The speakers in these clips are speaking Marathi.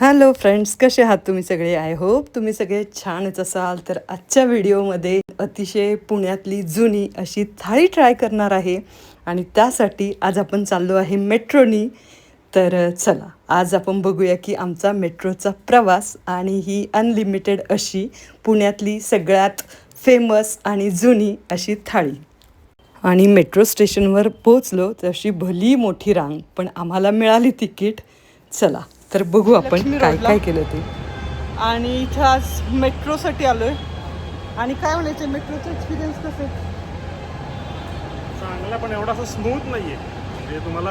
हॅलो फ्रेंड्स कसे आहात तुम्ही सगळे? आय होप तुम्ही सगळे छानच असाल. तर आजच्या व्हिडिओमध्ये अतिशय पुण्यातली जुनी अशी थाळी ट्राय करणार आहे. आणि त्यासाठी आज आपण चाललो आहे मेट्रोनी. तर चला आज आपण बघूया की आमचा मेट्रोचा प्रवास आणि ही अनलिमिटेड अशी पुण्यातली सगळ्यात फेमस आणि जुनी अशी थाळी. आणि मेट्रो स्टेशनवर पोचलो तशी भली मोठी रांग पण आम्हाला मिळाली तिकीट. चला तर बघू आपण काय. काय केलं ते. आणि इथं आज मेट्रोसाठी आलोय. आणि काय म्हणायचं मेट्रोचा एक्सपिरियन्स कसं आहे? चांगला पण एवढा असं स्मूथ नाहीये. म्हणजे तुम्हाला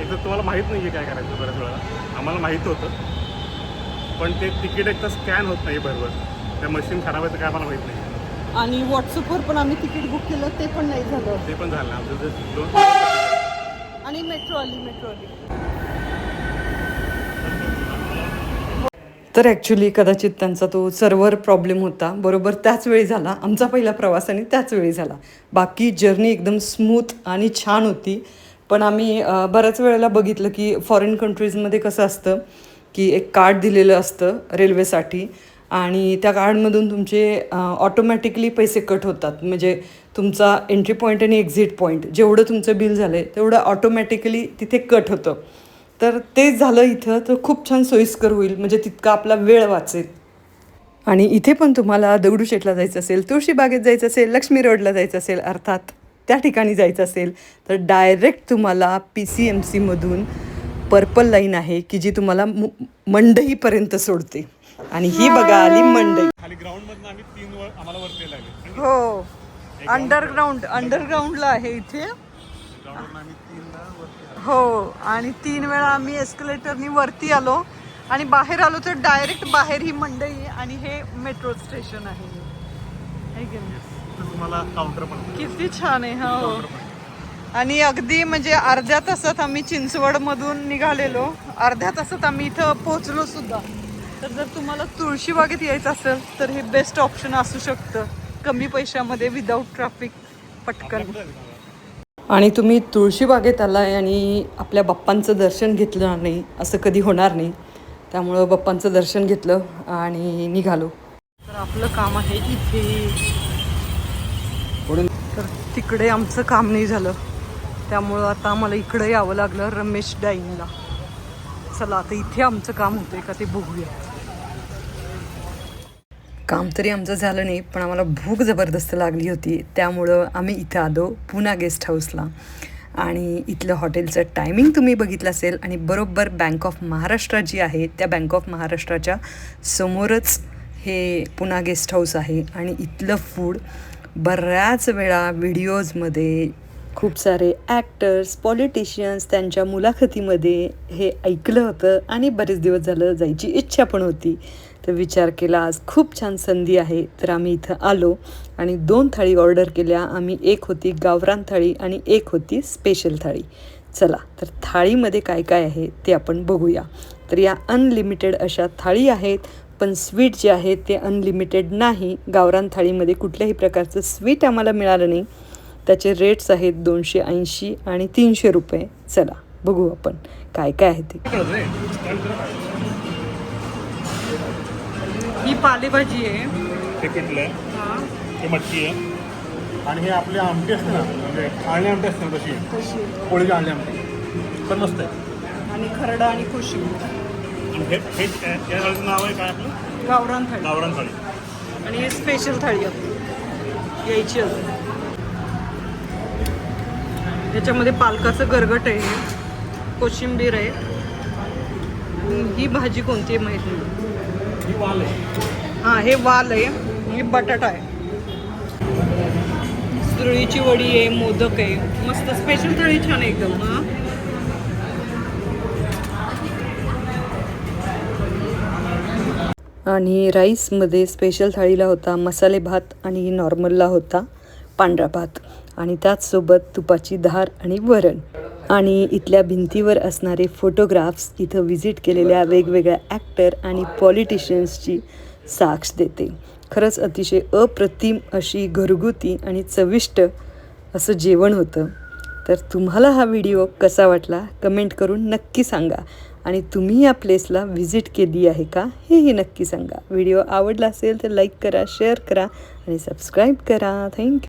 एक तर तुम्हाला माहीत नाहीये काय करायचं बऱ्याच वेळा. आम्हाला माहीत होतं. पण ते तिकीट एक तर स्कॅन होत नाही बरोबर. त्या मशीन खराब आहे तर काय आम्हाला माहीत नाही आणि व्हॉट्सअपवर पण आम्ही तिकीट बुक केलं ते पण नाही झालं. ते पण झालं आमचं आणि मेट्रो आली मेट्रो आली तर ॲक्च्युली कदाचित त्यांचा तो सर्व्हर प्रॉब्लेम होता. बरोबर त्याच वेळी झाला. आमचा पहिला प्रवास आणि त्याच वेळी झाला. बाकी जर्नी एकदम स्मूथ आणि छान होती. पण आम्ही बऱ्याच वेळेला बघितलं की फॉरेन कंट्रीजमध्ये कसं असतं की एक कार्ड दिलेलं असतं रेल्वेसाठी आणि त्या कार्डमधून तुमचे ऑटोमॅटिकली पैसे कट होतात. म्हणजे तुमचा एंट्री पॉईंट आणि एक्झिट पॉईंट जेवढं तुमचं बिल झालं आहे तेवढं ऑटोमॅटिकली तिथे कट होतं. तर ते झालं इथं तर खूप छान सोयीस्कर होईल म्हणजे तितका आपला वेळ वाचेल. आणि इथे पण तुम्हाला दगडूशेठला जायचं असेल तुळशीबागेत जायचं असेल लक्ष्मी रोडला जायचं असेल अर्थात त्या ठिकाणी जायचं असेल तर डायरेक्ट तुम्हाला पी सी एम सीमधून पर्पल लाईन आहे की जी तुम्हाला मु मंडईपर्यंत सोडते. आणि ही बघा आली मंडई. खाली ग्राउंड मधून आम्ही तीन वर आम्हाला वरती लागले. हो. अंडरग्राऊंड अंडरग्राऊंडला आहे इथे. हो आणि तीन वेळा आम्ही एस्कलेटरनी वरती आलो आणि बाहेर आलो तर डायरेक्ट बाहेर ही मंडई आणि हे मेट्रो स्टेशन आहे. किती छान आहे हो. आणि अगदी म्हणजे अर्ध्या तासात आम्ही चिंचवडमधून निघालेलो. अर्ध्या तासात आम्ही इथं पोहोचलो सुद्धा. तर जर तुम्हाला तुळशीबागेत यायचं असेल तर हे बेस्ट ऑप्शन असू शकतं. कमी पैशामध्ये विदाऊट ट्रॅफिक पटकन? आणि तुम्ही तुळशीबागेत आलाय आणि आपल्या बाप्पांचं दर्शन घेतलं नाही असं कधी होणार नाही. त्यामुळं बाप्पांचं दर्शन घेतलं आणि निघालो. तर आपलं काम आहे इथे. तर तिकडे आमचं काम नाही झालं. त्यामुळं आता आम्हाला इकडे यावं लागलं रमेश डाईनला. चला आता इथे आमचं काम होतंय का ते बघूया काम तरी आमचं झालं नाही पण आम्हाला भूक जबरदस्त लागली होती. त्यामुळं आम्ही इथं आलो पुना गेस्ट हाऊसला. आणि इथलं हॉटेलचं टायमिंग तुम्ही बघितलं असेल आणि बरोबर बँक ऑफ महाराष्ट्र जी आहे त्या बँक ऑफ महाराष्ट्राच्या समोरच हे पुना गेस्ट हाऊस आहे. आणि इथलं फूड बऱ्याच वेळा व्हिडिओजमध्ये खूप सारे ॲक्टर्स पॉलिटिशियन्स त्यांच्या मुलाखतीमध्ये हे ऐकलं होतं आणि बरेच दिवस झालं जायची इच्छा पण होती. तर विचार केला. आज खूप छान संधी आहे. तर आम्ही इथं आलो आणि दोन थाळी ऑर्डर केल्या. आम्ही एक होती गावरान थाळी आणि एक होती स्पेशल थाळी. चला तर थाळीमध्ये काय काय आहे ते आपण बघूया. तर या अनलिमिटेड अशा थाळी आहेत पण स्वीट जे आहे ते अनलिमिटेड नाही. गावरान थाळीमध्ये कुठल्याही प्रकारचं स्वीट आम्हाला मिळालं नाही. त्याचे रेट्स आहेत दोनशे ऐंशी आणि तीनशे रुपये. चला बघू आपण काय काय आहे ते. ही पालेभाजी आहे. हे पिठलं आहे? हे. मटकी आहे. आणि हे आपले आमटी असते ना म्हणजे आळणी आमटी असते ना तशी. तशी. पोळीची आळणी आमटी. पण मस्त आहे. आणि खरडा आणि खुशी आणि हे हे या थाळीचं नाव आहे काय आपलं? गावरान थाळी. गावरान थाळी. आणि हे स्पेशल थाळी आपली यायची अजून. याच्यामध्ये पालकाचं गरगट आहे. कोशिंबीर आहे. आणि ही भाजी कोणती आहे माहीत नाही. ही वाल आहे. हां हे वाल आहे. आणि बटाटा आहे. सुरळीची वडी आहे मोदक आहे. मस्त स्पेशल थाळी छान आहे एकदम हां. आणि राईसमध्ये स्पेशल थाळीला होता मसाले भात आणि नॉर्मलला होता पांढरा भात. आणि त्याचसोबत तुपाची धार आणि वरण. आणि इथल्या भिंतीवर असणारे फोटोग्राफ्स इथं व्हिजिट केलेल्या वेगवेगळ्या ॲक्टर आणि पॉलिटिशियन्सची साक्ष देते. खरंच अतिशय अप्रतिम अशी घरगुती आणि चविष्ट असं जेवण होतं. तर तुम्हाला हा व्हिडिओ कसा वाटला कमेंट करून नक्की सांगा. आणि तुम्ही या प्लेसला व्हिजिट केली आहे का हेही नक्की सांगा. व्हिडिओ आवडला असेल तर लाईक करा शेअर करा आणि सबस्क्राईब करा. थँक्यू